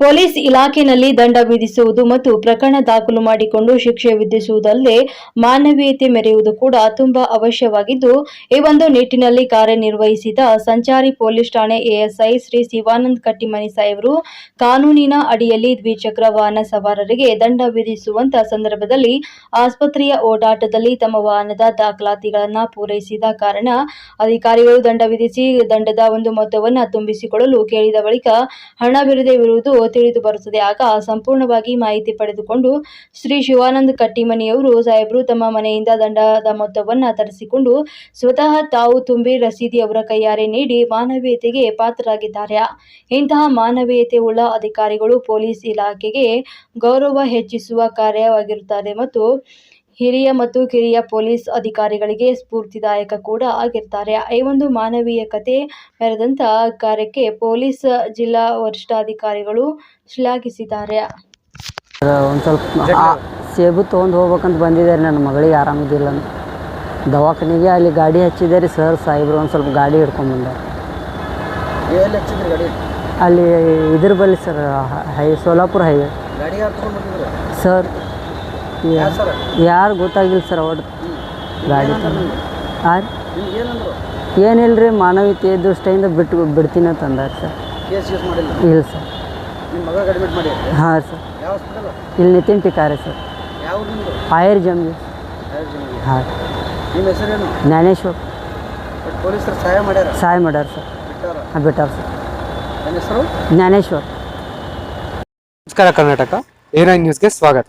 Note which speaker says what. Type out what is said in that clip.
Speaker 1: Police ಇಲಾಖೆಯಲ್ಲಿ ದಂಡ ವಿಧಿಸುವುದು ಮತ್ತು ಪ್ರಕರಣ ದಾಖಲು ಮಾಡಿಕೊಂಡು ಶಿಕ್ಷೆ ವಿಧಿಸುವುದಲ್ಲದೆ ಮಾನವೀಯತೆ ಮೆರೆಯುವುದು ಕೂಡ ತುಂಬಾ ಅವಶ್ಯವಾಗಿದ್ದು, ಈ ಒಂದು ನಿಟ್ಟಿನಲ್ಲಿ ಕಾರ್ಯನಿರ್ವಹಿಸಿದ ಸಂಚಾರಿ ಪೊಲೀಸ್ ಠಾಣೆ ಎಎಸ್ಐ ಶ್ರೀ ಶಿವಾನಂದ್ ಕಟ್ಟಿಮನಿ ಸಾಹೇಬರು ಕಾನೂನಿನ ಅಡಿಯಲ್ಲಿ ದ್ವಿಚಕ್ರ ವಾಹನ ಸವಾರರಿಗೆ ದಂಡ ವಿಧಿಸುವಂತಹ ಸಂದರ್ಭದಲ್ಲಿ ಆಸ್ಪತ್ರೆಯ ಓಡಾಟದಲ್ಲಿ ತಮ್ಮ ವಾಹನದ ದಾಖಲಾತಿಗಳನ್ನು ಪೂರೈಸಿದ ಕಾರಣ ಅಧಿಕಾರಿಗಳು ದಂಡ ವಿಧಿಸಿ ದಂಡದ ಒಂದು ಮೊತ್ತವನ್ನು ತುಂಬಿಸಿಕೊಳ್ಳಲು ಕೇಳಿದ ಬಳಿಕ ಹಣ ಬಿಡದಿರುವುದು ತಿಳಿದು ಬರುತ್ತದೆ. ಆಗ ಸಂಪೂರ್ಣವಾಗಿ ಮಾಹಿತಿ ಪಡೆದುಕೊಂಡು ಶ್ರೀ ಶಿವಾನಂದ ಕಟ್ಟಿಮನಿಯವರು ಸಾಹೇಬರು ತಮ್ಮ ಮನೆಯಿಂದ ದಂಡದ ಮೊತ್ತವನ್ನು ತರಿಸಿಕೊಂಡು ಸ್ವತಃ ತಾವು ತುಂಬಿ ರಸೀದಿ ಅವರ ಕೈಯಾರೆ ನೀಡಿ ಮಾನವೀಯತೆಗೆ ಪಾತ್ರರಾಗಿದ್ದಾರೆ. ಇಂತಹ ಮಾನವೀಯತೆ ಉಳ್ಳ ಅಧಿಕಾರಿಗಳು ಪೊಲೀಸ್ ಇಲಾಖೆಗೆ ಗೌರವ ಹೆಚ್ಚಿಸುವ ಕಾರ್ಯವಾಗಿರುತ್ತಾರೆ ಮತ್ತು ಹಿರಿಯ ಮತ್ತು ಕಿರಿಯ ಪೊಲೀಸ್ ಅಧಿಕಾರಿಗಳಿಗೆ ಸ್ಫೂರ್ತಿದಾಯಕ ಕೂಡ ಆಗಿರ್ತಾರೆ. ಈ ಒಂದು ಮಾನವೀಯ ಕತೆ ಮೆರೆದಂಥ ಕಾರ್ಯಕ್ಕೆ ಪೊಲೀಸ್ ಜಿಲ್ಲಾ ವರಿಷ್ಠಾಧಿಕಾರಿಗಳು ಶ್ಲಾಘಿಸಿದ್ದಾರೆ.
Speaker 2: ಒಂದು ಸ್ವಲ್ಪ ಆ ಸೇಬು ತೊಗೊಂಡು ಹೋಗ್ಬೇಕಂತ ಬಂದಿದ್ದಾರೆ ನನ್ನ ಮಗಳಿಗೆ ಆರಾಮಿದ್ದಿಲ್ಲ ಅಂತ ದವಾಖಾನೆಗೆ ಅಲ್ಲಿ ಗಾಡಿ ಹಚ್ಚಿದ್ದಾರೆ ಸರ್ ಸಾಹೇಬ್ರು ಒಂದು ಸ್ವಲ್ಪ ಗಾಡಿ ಹಿಡ್ಕೊಂಡು ಬಂದರು. ಅಲ್ಲಿ ಇದ್ರ ಬಳಿ ಸರ್ ಹೈ ಸೋಲಾಪುರ ಹೈವೇ. ಸರ್
Speaker 3: ಯಾರು
Speaker 2: ಗೊತ್ತಾಗಿಲ್ಲ ಸರ್ ಅವ್ರ ಗಾಡಿ ಹಾಂ ಏನಿಲ್ಲ ರೀ ಮಾನವೀಯತೆ ದೃಷ್ಟಿಯಿಂದ ಬಿಟ್ಟು ಬಿಡ್ತೀನಿ ಅಂತ ಅಂದಾರೆ ಸರ್.
Speaker 3: ಕೇಸ್ ಯೂಸ್ ಮಾಡಿಲ್ಲ.
Speaker 2: ಇಲ್ಲ ಸರ್.
Speaker 3: ನಿಮ್ಮ ಮಗ ಅಡ್ಮಿಟ್ ಮಾಡಿ
Speaker 2: ಹಾಂ ಸರ್. ಇಲ್ಲಿ ನಿತಿನ್ ಟಿಕಾರೆ ಸರ್. ಆಯರ್ ಜಮ್ಜಿ ಹಾಂ.
Speaker 3: ನಿಮ್ಮ ಹೆಸರೇನು?
Speaker 2: ಜ್ಞಾನೇಶ್ವರ್.
Speaker 3: ಸಹಾಯ ಮಾಡ್ಯಾರ?
Speaker 2: ಸಹಾಯ ಮಾಡ್ಯಾರ ಸರ್.
Speaker 3: ಬಿಟ್ಟಾರ?
Speaker 2: ಹಾಂ ಬಿಟ್ಟಾರ ಸರ್. ಜ್ಞಾನೇಶ್ವರ್.
Speaker 4: ನಮಸ್ಕಾರ ಕರ್ನಾಟಕ. ನೈನ್ ನ್ಯೂಸ್ಗೆ ಸ್ವಾಗತ.